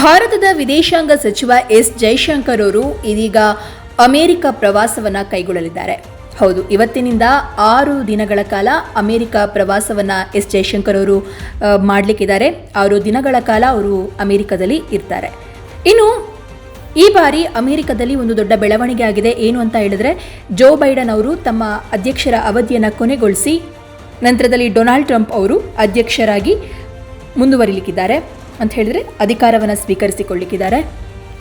ಭಾರತದ ವಿದೇಶಾಂಗ ಸಚಿವ ಎಸ್ ಜೈಶಂಕರ್ ಅವರು ಇದೀಗ ಅಮೆರಿಕ ಪ್ರವಾಸವನ್ನ ಕೈಗೊಳ್ಳಲಿದ್ದಾರೆ. ಹೌದು, ಇವತ್ತಿನಿಂದ ಆರು ದಿನಗಳ ಕಾಲ ಅಮೆರಿಕ ಪ್ರವಾಸವನ್ನ ಎಸ್ ಜೈಶಂಕರ್ ಅವರು ಮಾಡಲಿಕ್ಕಿದ್ದಾರೆ. ಆರು ದಿನಗಳ ಕಾಲ ಅವರು ಅಮೆರಿಕದಲ್ಲಿ ಇರ್ತಾರೆ. ಇನ್ನು ಈ ಬಾರಿ ಅಮೆರಿಕದಲ್ಲಿ ಒಂದು ದೊಡ್ಡ ಬೆಳವಣಿಗೆ ಆಗಿದೆ. ಏನು ಅಂತ ಹೇಳಿದ್ರೆ, ಜೋ ಬೈಡನ್ ಅವರು ತಮ್ಮ ಅಧ್ಯಕ್ಷರ ಅವಧಿಯನ್ನು ಕೊನೆಗೊಳಿಸಿ ನಂತರದಲ್ಲಿ ಡೊನಾಲ್ಡ್ ಟ್ರಂಪ್ ಅವರು ಅಧ್ಯಕ್ಷರಾಗಿ ಮುಂದುವರಿಲಿಕ್ಕಿದ್ದಾರೆ. ಅಂತ ಹೇಳಿದ್ರೆ ಅಧಿಕಾರವನ್ನು ಸ್ವೀಕರಿಸಿಕೊಳ್ಳಿಕ್ಕಿದ್ದಾರೆ.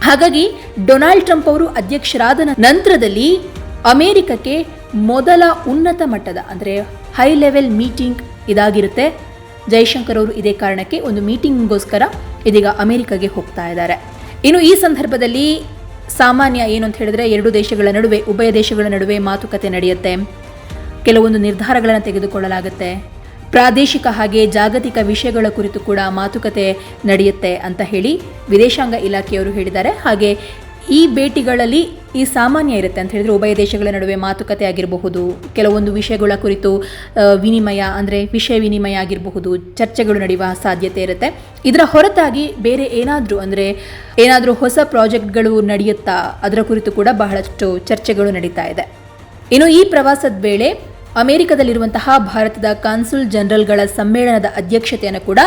ಹಾಗಾಗಿ ಡೊನಾಲ್ಡ್ ಟ್ರಂಪ್ ಅವರು ಅಧ್ಯಕ್ಷರಾದ ನಂತರದಲ್ಲಿ ಅಮೆರಿಕಕ್ಕೆ ಮೊದಲ ಉನ್ನತ ಮಟ್ಟದ ಅಂದರೆ ಹೈ ಲೆವೆಲ್ ಮೀಟಿಂಗ್ ಇದಾಗಿರುತ್ತೆ. ಜೈಶಂಕರ್ ಅವರು ಇದೇ ಕಾರಣಕ್ಕೆ ಒಂದು ಮೀಟಿಂಗ್ಗೋಸ್ಕರ ಇದೀಗ ಅಮೆರಿಕಗೆ ಹೋಗ್ತಾ ಇದ್ದಾರೆ. ಇನ್ನು ಈ ಸಂದರ್ಭದಲ್ಲಿ ಸಾಮಾನ್ಯ ಏನು ಅಂತ ಹೇಳಿದ್ರೆ ಎರಡು ದೇಶಗಳ ನಡುವೆ, ಉಭಯ ದೇಶಗಳ ನಡುವೆ ಮಾತುಕತೆ ನಡೆಯುತ್ತೆ. ಕೆಲವೊಂದು ನಿರ್ಧಾರಗಳನ್ನು ತೆಗೆದುಕೊಳ್ಳಲಾಗುತ್ತೆ. ಪ್ರಾದೇಶಿಕ ಹಾಗೆ ಜಾಗತಿಕ ವಿಷಯಗಳ ಕುರಿತು ಕೂಡ ಮಾತುಕತೆ ನಡೆಯುತ್ತೆ ಅಂತ ಹೇಳಿ ವಿದೇಶಾಂಗ ಇಲಾಖೆಯವರು ಹೇಳಿದ್ದಾರೆ. ಹಾಗೆ ಈ ಭೇಟಿಗಳಲ್ಲಿ ಈ ಸಾಮಾನ್ಯ ಇರುತ್ತೆ ಅಂತ ಹೇಳಿದರೆ ಉಭಯ ದೇಶಗಳ ನಡುವೆ ಮಾತುಕತೆ ಆಗಿರಬಹುದು, ಕೆಲವೊಂದು ವಿಷಯಗಳ ಕುರಿತು ವಿನಿಮಯ ಅಂದರೆ ವಿಷಯ ವಿನಿಮಯ ಆಗಿರಬಹುದು, ಚರ್ಚೆಗಳು ನಡೆಯುವ ಸಾಧ್ಯತೆ ಇರುತ್ತೆ. ಇದರ ಹೊರತಾಗಿ ಬೇರೆ ಏನಾದರೂ ಅಂದರೆ ಏನಾದರೂ ಹೊಸ ಪ್ರಾಜೆಕ್ಟ್ಗಳು ನಡೆಯುತ್ತಾ ಅದರ ಕುರಿತು ಕೂಡ ಬಹಳಷ್ಟು ಚರ್ಚೆಗಳು ನಡೀತಾ ಇದೆ. ಇನ್ನು ಈ ಪ್ರವಾಸದ ವೇಳೆ ಅಮೆರಿಕದಲ್ಲಿರುವಂತಹ ಭಾರತದ ಕಾನ್ಸುಲ್ ಜನರಲ್ಗಳ ಸಮ್ಮೇಳನದ ಅಧ್ಯಕ್ಷತೆಯನ್ನು ಕೂಡ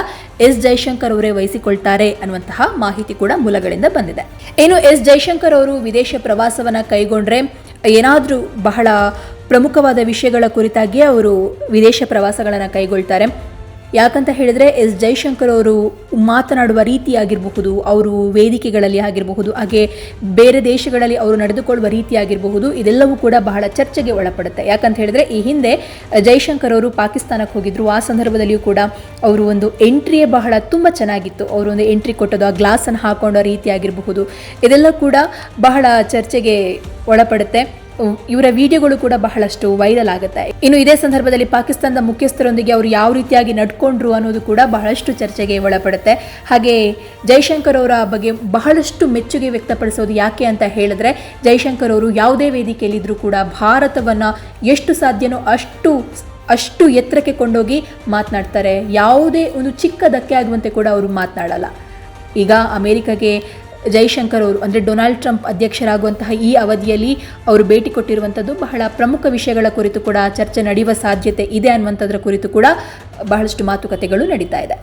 ಎಸ್ ಜೈಶಂಕರ್ ಅವರೇ ವಹಿಸಿಕೊಳ್ತಾರೆ ಅನ್ನುವಂತಹ ಮಾಹಿತಿ ಕೂಡ ಮೂಲಗಳಿಂದ ಬಂದಿದೆ. ಇನ್ನು ಎಸ್ ಜೈಶಂಕರ್ ಅವರು ವಿದೇಶ ಪ್ರವಾಸವನ್ನು ಕೈಗೊಂಡ್ರೆ ಏನಾದರೂ ಬಹಳ ಪ್ರಮುಖವಾದ ವಿಷಯಗಳ ಕುರಿತಾಗಿ ಅವರು ವಿದೇಶ ಪ್ರವಾಸಗಳನ್ನು ಕೈಗೊಳ್ತಾರೆ. ಯಾಕಂತ ಹೇಳಿದ್ರೆ ಎಸ್ ಜೈಶಂಕರ್ ಅವರು ಮಾತನಾಡುವ ರೀತಿಯಾಗಿರಬಹುದು, ಅವರು ವೇದಿಕೆಗಳಲ್ಲಿ ಆಗಿರಬಹುದು, ಹಾಗೆ ಬೇರೆ ದೇಶಗಳಲ್ಲಿ ಅವರು ನಡೆದುಕೊಳ್ಳುವ ರೀತಿಯಾಗಿರಬಹುದು, ಇದೆಲ್ಲವೂ ಕೂಡ ಬಹಳ ಚರ್ಚೆಗೆ ಒಳಪಡುತ್ತೆ. ಯಾಕಂತ ಹೇಳಿದ್ರೆ ಈ ಹಿಂದೆ ಜೈಶಂಕರ್ ಅವರು ಪಾಕಿಸ್ತಾನಕ್ಕೆ ಹೋಗಿದ್ರು, ಆ ಸಂದರ್ಭದಲ್ಲಿಯೂ ಕೂಡ ಅವರು ಒಂದು ಎಂಟ್ರಿಯೇ ಬಹಳ ತುಂಬ ಚೆನ್ನಾಗಿತ್ತು. ಅವರು ಒಂದು ಎಂಟ್ರಿ ಕೊಟ್ಟದು ಆ ಗ್ಲಾಸನ್ನು ಹಾಕೊಂಡ ರೀತಿ ಆಗಿರಬಹುದು ಇದೆಲ್ಲ ಕೂಡ ಬಹಳ ಚರ್ಚೆಗೆ ಒಳಪಡುತ್ತೆ. ಇವರ ವಿಡಿಯೋಗಳು ಕೂಡ ಬಹಳಷ್ಟು ವೈರಲ್ ಆಗುತ್ತೆ. ಇನ್ನು ಇದೇ ಸಂದರ್ಭದಲ್ಲಿ ಪಾಕಿಸ್ತಾನದ ಮುಖ್ಯಸ್ಥರೊಂದಿಗೆ ಅವರು ಯಾವ ರೀತಿಯಾಗಿ ನಡ್ಕೊಂಡ್ರು ಅನ್ನೋದು ಕೂಡ ಬಹಳಷ್ಟು ಚರ್ಚೆಗೆ ಒಳಪಡುತ್ತೆ. ಹಾಗೆ ಜೈಶಂಕರ್ ಅವರ ಬಗ್ಗೆ ಬಹಳಷ್ಟು ಮೆಚ್ಚುಗೆ ವ್ಯಕ್ತಪಡಿಸೋದು ಯಾಕೆ ಅಂತ ಹೇಳಿದ್ರೆ, ಜೈಶಂಕರ್ ಅವರು ಯಾವುದೇ ವೇದಿಕೆಯಲ್ಲಿದ್ದರೂ ಕೂಡ ಭಾರತವನ್ನು ಎಷ್ಟು ಸಾಧ್ಯನೋ ಅಷ್ಟು ಅಷ್ಟು ಎತ್ತರಕ್ಕೆ ಕೊಂಡೋಗಿ ಮಾತನಾಡ್ತಾರೆ. ಯಾವುದೇ ಒಂದು ಚಿಕ್ಕ ಧಕ್ಕೆ ಆಗುವಂತೆ ಕೂಡ ಅವರು ಮಾತನಾಡಲ್ಲ. ಈಗ ಅಮೆರಿಕಗೆ ಜೈಶಂಕರ್ ಅವರು, ಅಂದರೆ ಡೊನಾಲ್ಡ್ ಟ್ರಂಪ್ ಅಧ್ಯಕ್ಷರಾಗುವಂತಹ ಈ ಅವಧಿಯಲ್ಲಿ ಅವರು ಭೇಟಿ ಕೊಟ್ಟಿರುವಂಥದ್ದು ಬಹಳ ಪ್ರಮುಖ ವಿಷಯಗಳ ಕುರಿತು ಕೂಡ, ಚರ್ಚೆ ನಡೆಯುವ ಸಾಧ್ಯತೆ ಇದೆ ಅನ್ನುವಂಥದ್ರ ಕುರಿತು ಕೂಡ ಬಹಳಷ್ಟು ಮಾತುಕತೆಗಳು ನಡೀತಾ ಇದೆ.